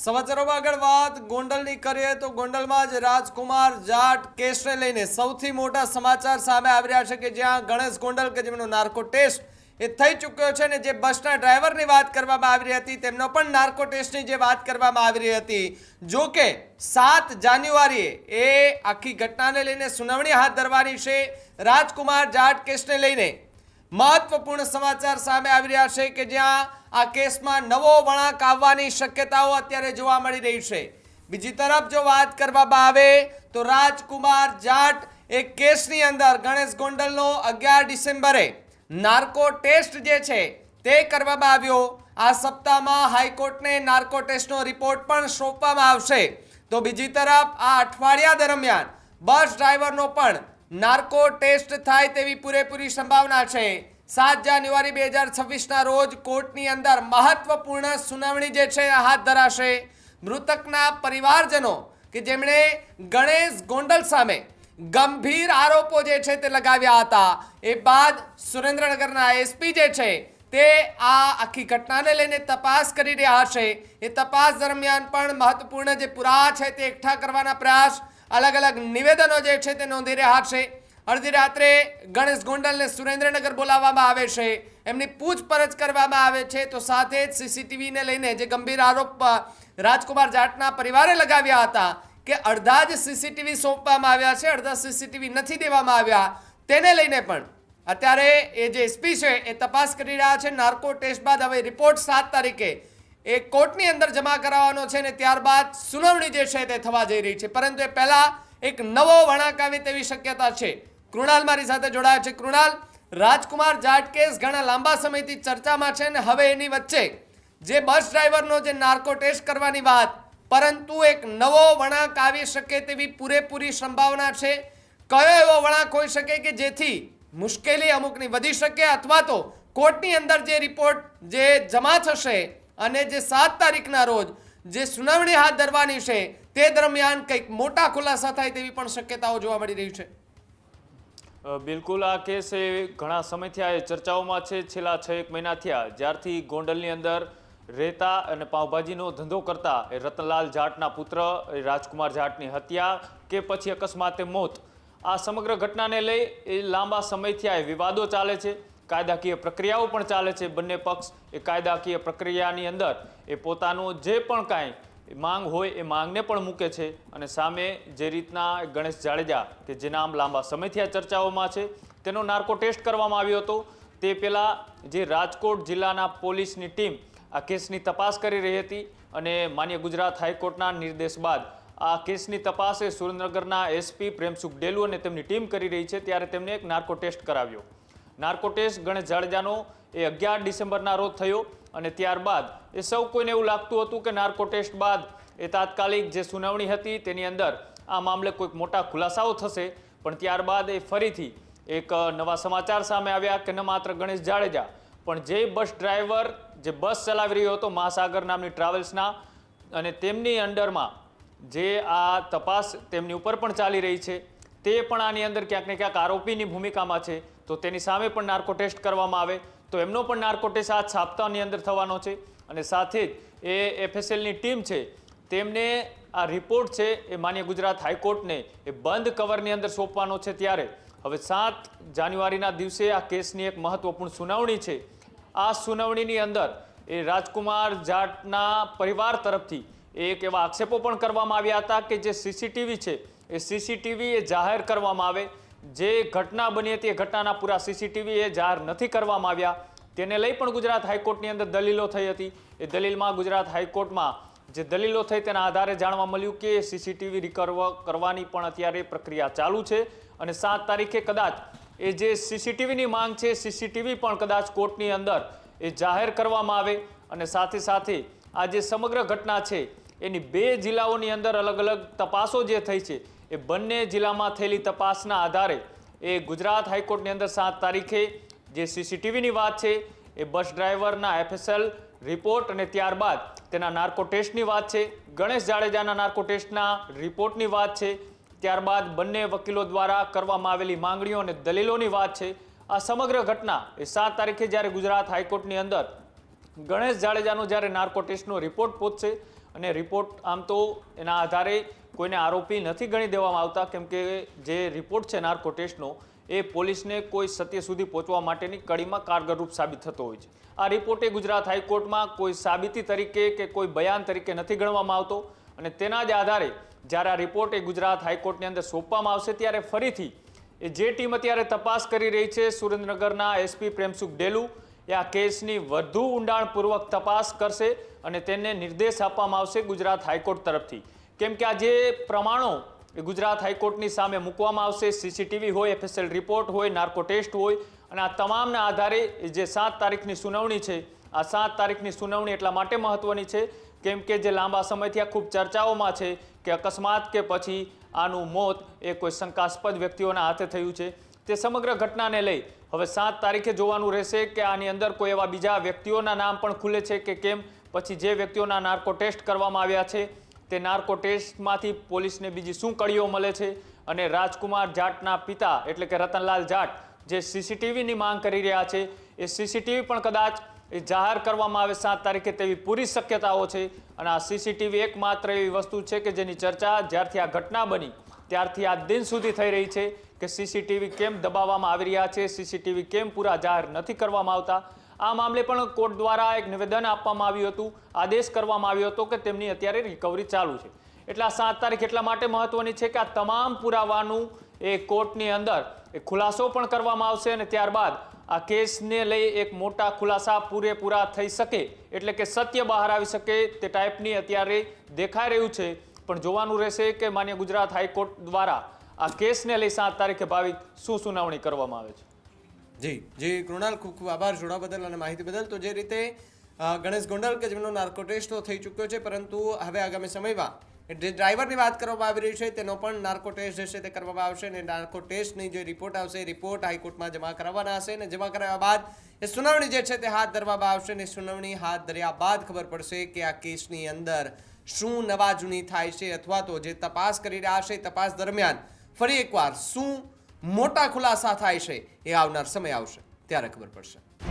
સમાચારોમાં આગળ વાત. ગોંડલની કરીએ તો ગોંડલમાં જ રાજકુમાર જાટ કેસને લઈને સૌથી મોટા સમાચાર સામે આવી રહ્યા છે કે જ્યાં ગણેશ ગોંડલ કે જેમનો નાર્કો ટેસ્ટ એ થઈ ચૂક્યો છે ને જે બસના ડ્રાઈવરની વાત કરવામાં આવી રહી હતી, તેમનો પણ નાર્કો ટેસ્ટની જે વાત કરવામાં આવી રહી હતી. જો કે સાત જાન્યુઆરીએ એ આખી ઘટનાને લઈને સુનાવણી હાથ ધરવાની છે. રાજકુમાર જાટ કેસને લઈને મહત્વપૂર્ણ સમાચાર સામે આવી રહ્યા છે કે જ્યાં આ કેસમાં નવો વળાંક આવવાની શક્યતાઓ અત્યારે જોવા મળી રહી છે. બીજી તરફ જો વાત કરવામાં આવે તો રાજકુમાર જાટ એ કેસની અંદર ગણેશ ગોંડલનો અગિયાર ડિસેમ્બરે નાર્કો ટેસ્ટ જે છે તે કરવામાં આવ્યો. આ સપ્તાહમાં હાઈકોર્ટને નાર્કો ટેસ્ટનો રિપોર્ટ પણ સોંપવામાં આવશે. તો બીજી તરફ આ અઠવાડિયા દરમિયાન બસ ડ્રાઈવરનો પણ નાર્કો ટેસ્ટ થાય તેવી પૂરેપૂરી સંભાવના છે. સાત જાન્યુઆરી બે હજાર છવ્વીસના રોજ કોર્ટની અંદર મહત્વપૂર્ણ સુનાવણી જે છે હાથ ધરાશે. મૃતકના પરિવારજનો કે જેમણે ગણેશ ગોંડલ સામે ગંભીર આરોપો જે છે તે લગાવ્યા હતા. એ બાદ સુરેન્દ્રનગરના એસપી જે છે તે આ આખી ઘટનાને લઈને તપાસ કરી રહ્યા છે. એ તપાસ દરમિયાન પણ મહત્વપૂર્ણ જે પુરાવા છે તે એકઠા કરવાના પ્રયાસ અલગ અલગ નિવેદનો જે છે તે નોંધી રહ્યા છે. અડધી રાત્રે ગણેશ ગોંડલને સુરેન્દ્રનગર બોલાવવામાં આવે છે. એમની પૂછપરછ કરવામાં આવે છે. તો સાથે જ સીસીટીવીને લઈને જે ગંભીર આરોપ રાજકુમાર જાટના પરિવારે લગાવ્યા હતા કે અડધા જ સીસીટીવી સોંપવામાં આવ્યા છે, અડધા સીસીટીવી નથી દેવામાં આવ્યા. તેને લઈને પણ અત્યારે એ જે એસપી છે એ તપાસ કરી રહ્યા છે. નાર્કો ટેસ્ટ બાદ હવે રિપોર્ટ સાત તારીખે. એ કોર્ટની અંદર જમા કરાવવાનો છે ને ત્યારબાદ સુનાવણી જે છે તે થવા જઈ રહી છે. પરંતુ એ પહેલા એક નવો વળાંક આવે તેવી શક્યતા છે. કૃણાલ મારી સાથે જોડાયા છે. કૃણાલ, રાજકુમાર જાટ કેસ ઘણા લાંબા સમયથી ચર્ચામાં છે ને હવે એની વચ્ચે જે બસ ડ્રાઈવરનો જે નાર્કો ટેસ્ટ કરવાની વાત, પરંતુ એક નવો વળાંક આવી શકે તેવી પૂરેપૂરી સંભાવના છે. કયો એવો વળાંક હોઈ શકે કે જેથી મુશ્કેલી અમુકની વધી શકે અથવા તો કોર્ટની અંદર જે રિપોર્ટ જે જમા થશે અને જે સાત તારીખના રોજ જે સુનાવણી હાથ ધરવાની છે, તે દરમિયાન કંઈક મોટા ખુલાસા થાય તેવી પણ શક્યતાઓ જોવા મળી રહી છે. બિલકુલ આ કેસ એ ઘણા સમયથી આ ચર્ચાઓમાં છે, છેલ્લા છ એક મહિના થયા. જ્યારથી ગોંડલની અંદર રહેતા અને પાવભાજીનો ધંધો કરતા એ રતનલાલ જાટના પુત્ર રાજકુમાર જાટની હત્યા કે પછી અકસ્માતે મોત, આ સમગ્ર ઘટનાને લઈ એ લાંબા સમયથી આ વિવાદો ચાલે છે. કાયદાકીય પ્રક્રિયાઓ પણ ચાલે છે. બંને પક્ષ એ કાયદાકીય પ્રક્રિયાની અંદર એ પોતાનું જે પણ કાંઈ માંગ હોય એ માંગને પણ મૂકે છે અને સામે જે રીતના ગણેશ જાડેજા કે જે નામ લાંબા સમયથી આ ચર્ચાઓમાં છે, તેનો નાર્કો ટેસ્ટ કરવામાં આવ્યો હતો. તે પહેલાં જે રાજકોટ જિલ્લાના પોલીસની ટીમ આ કેસની તપાસ કરી રહી હતી અને માન્ય ગુજરાત હાઈકોર્ટના નિર્દેશ બાદ આ કેસની તપાસ એ સુરેન્દ્રનગરના એસપી પ્રેમસુખ ડેલુ અને તેમની ટીમ કરી રહી છે. ત્યારે તેમણે એક નાર્કો ટેસ્ટ કરાવ્યો. નાર્કો ટેસ્ટ ગણેશ જાડેજાનો એ અગિયાર ડિસેમ્બરના રોજ થયો અને ત્યારબાદ એ સૌ કોઈને એવું લાગતું હતું કે નાર્કો બાદ એ તાત્કાલિક જે સુનાવણી હતી તેની અંદર આ મામલે કોઈક મોટા ખુલાસાઓ થશે. પણ ત્યારબાદ એ ફરીથી એક નવા સમાચાર સામે આવ્યા કે ન માત્ર ગણેશ જાડેજા, પણ જે બસ ડ્રાઈવર, જે બસ ચલાવી રહ્યો હતો મહાસાગર નામની ટ્રાવેલ્સના અને તેમની અંડરમાં જે આ તપાસ તેમની ઉપર પણ ચાલી રહી છે, તે પણ આની અંદર ક્યાંક ને ક્યાંક આરોપીની ભૂમિકામાં છે. તો તેની સામે પણ નાર્કો ટેસ્ટ કરવામાં આવે તો એમનો પણ નાર્કો ટેસ્ટ આ છાપતાની અંદર થવાનો છે. અને સાથે જ એ એફએસએલની ટીમ છે, તેમને આ રિપોર્ટ છે એ માન્ય ગુજરાત હાઈકોર્ટને એ બંધ કવરની અંદર સોંપવાનો છે ત્યારે. હવે સાત જાન્યુઆરીના દિવસે આ કેસની એક મહત્વપૂર્ણ સુનાવણી છે. આ સુનાવણીની અંદર એ રાજકુમાર જાટના પરિવાર તરફથી એક એવા આક્ષેપો પણ કરવામાં આવ્યા હતા કે જે સીસીટીવી છે, એ સીસીટીવી એ જાહેર કરવામાં આવે જે ઘટના બની હતી એ ઘટનાના પૂરા સીસીટીવી એ જાહેર નથી કરવામાં આવ્યા. તેને લઈ પણ ગુજરાત હાઈકોર્ટની અંદર દલીલો થઈ હતી. એ દલીલમાં ગુજરાત હાઈકોર્ટમાં જે દલીલો થઈ તેના આધારે જાણવા મળ્યું કે સીસીટીવી રિકર્વ કરવાની પણ અત્યારે પ્રક્રિયા ચાલુ છે અને સાત તારીખે કદાચ એ જે સીસીટીવીની માંગ છે સીસીટીવી પણ કદાચ કોર્ટની અંદર એ જાહેર કરવામાં આવે અને સાથે સાથે આ જે સમગ્ર ઘટના છે, એની બે જિલ્લાઓની અંદર અલગ અલગ તપાસો જે થઈ છે એ બંને જિલ્લામાં થયેલી તપાસના આધારે એ ગુજરાત હાઈકોર્ટની અંદર સાત તારીખે જે સીસીટીવીની વાત છે, એ બસ ડ્રાઈવરના એફએસએલ રિપોર્ટ અને ત્યારબાદ તેના નાર્કો ટેસ્ટની વાત છે, ગણેશ જાડેજાના નાર્કો ટેસ્ટના રિપોર્ટની વાત છે, ત્યારબાદ બંને વકીલો દ્વારા કરવામાં આવેલી માંગણીઓ અને દલીલોની વાત છે. આ સમગ્ર ઘટના એ સાત તારીખે જ્યારે ગુજરાત હાઈકોર્ટની અંદર ગણેશ જાડેજાનો જ્યારે નાર્કો ટેસ્ટનો રિપોર્ટ પહોંચશે અને રિપોર્ટ આમ તો એના આધારે કોઈને આરોપી નથી ગણી દેવામાં આવતા, કેમ કે જે રિપોર્ટ છે નાર્કો ટેસ્ટનો એ પોલીસને કોઈ સત્ય સુધી પહોંચવા માટેની કડીમાં કારગરરૂપ સાબિત થતો હોય છે. આ રિપોર્ટે ગુજરાત હાઈકોર્ટમાં કોઈ સાબિતી તરીકે કે કોઈ બયાન તરીકે નથી ગણવામાં આવતો અને તેના જ આધારે જ્યારે આ રિપોર્ટ ગુજરાત હાઈકોર્ટની અંદર સોંપવામાં આવશે ત્યારે ફરીથી એ જે ટીમ અત્યારે તપાસ કરી રહી છે સુરેન્દ્રનગરના એસપી પ્રેમસુખ ડેલુ, એ આ કેસની વધુ ઊંડાણપૂર્વક તપાસ કરશે અને તેને નિર્દેશ આપવામાં આવશે ગુજરાત હાઈકોર્ટ તરફથી. કેમ કે આ જે પ્રમાણો એ ગુજરાત હાઈકોર્ટની સામે મૂકવામાં આવશે, સીસીટીવી હોય, એફએસએલ રિપોર્ટ હોય, નાર્કો ટેસ્ટ હોય, અને આ તમામના આધારે જે સાત તારીખની સુનાવણી છે, આ સાત તારીખની સુનાવણી એટલા માટે મહત્વની છે, કેમ કે જે લાંબા સમયથી આ ખૂબ ચર્ચાઓમાં છે કે અકસ્માત કે પછી આનું મોત એ કોઈ શંકાસ્પદ વ્યક્તિઓના હાથે થયું છે. તે સમગ્ર ઘટનાને લઈ હવે સાત તારીખે જોવાનું રહેશે કે આની અંદર કોઈ એવા બીજા વ્યક્તિઓના નામ પણ ખુલે છે કે કેમ? પછી જે વ્યક્તિઓના નાર્કો ટેસ્ટ કરવામાં આવ્યા છે તે નાર્કો ટેસ્ટમાંથી પોલીસને બીજી શું કડીઓ મળે છે? અને રાજકુમાર જાટના પિતા, એટલે કે રતનલાલ જાટ, જે સીસીટીવીની માંગ કરી રહ્યા છે, એ સીસીટીવી પણ કદાચ એ જાહેર કરવામાં આવે સાત તારીખે તેવી પૂરી શક્યતાઓ છે. અને આ સીસીટીવી એકમાત્ર એવી વસ્તુ છે કે જેની ચર્ચા જ્યારથી આ ઘટના બની, ત્યારથી આ દિન સુધી થઈ રહી છે કે સીસીટીવી કેમ દબાવવામાં આવી રહ્યા છે, સીસીટીવી કેમ પૂરા જાહેર નથી કરવામાં આવતા આ મામલે પણ કોર્ટ દ્વારા એક નિવેદન આપવામાં આવ્યું હતું. આદેશ કરવામાં આવ્યો હતો કે તેમની અત્યારે રિકવરી ચાલુ છે. એટલે આ સાત તારીખ એટલા માટે મહત્વની છે કે આ તમામ પુરાવાનું એ કોર્ટની અંદર એ ખુલાસો પણ કરવામાં આવશે અને ત્યારબાદ આ કેસને લઈ એક મોટા ખુલાસા પૂરેપૂરા થઈ શકે એટલે કે સત્ય બહાર આવી શકે તે ટાઈપની અત્યારે દેખાઈ રહ્યું છે. પણ જોવાનું રહેશે કે માન્ય ગુજરાત હાઈકોર્ટ દ્વારા આ કેસને લઈ સાત તારીખે ભાવિક શું સુનાવણી કરવામાં આવે છે. જી જી, કૃણાલ, ખૂબ ખૂબ આભાર જોડા બદલ અને માહિતી બદલ. તો જે રીતે ગણેશ ગોંડલ કે જેમનો નાર્કો ટેસ્ટ તો થઈ ચૂક્યો છે, પરંતુ હવે આગામી સમયમાં જે ડ્રાઈવરની વાત કરવામાં આવી રહી છે, તેનો પણ નાર્કો ટેસ્ટ જે છે તે કરવામાં આવશે અને નાર્કો ટેસ્ટની જે રિપોર્ટ આવશે રિપોર્ટ હાઈકોર્ટમાં જમા કરાવવાના હશે અને જમા કરાવ્યા બાદ એ સુનાવણી જે છે તે હાથ ધરવામાં આવશે અને સુનાવણી હાથ ધર્યા બાદ ખબર પડશે કે આ કેસની અંદર શું નવા જૂની થાય છે અથવા તો જે તપાસ કરી રહ્યા છે, તપાસ દરમિયાન ફરી એકવાર શું મોટા ખુલાસા થાય છે. એ આવનાર સમય આવશે. ત્યારે ખબર પડશે.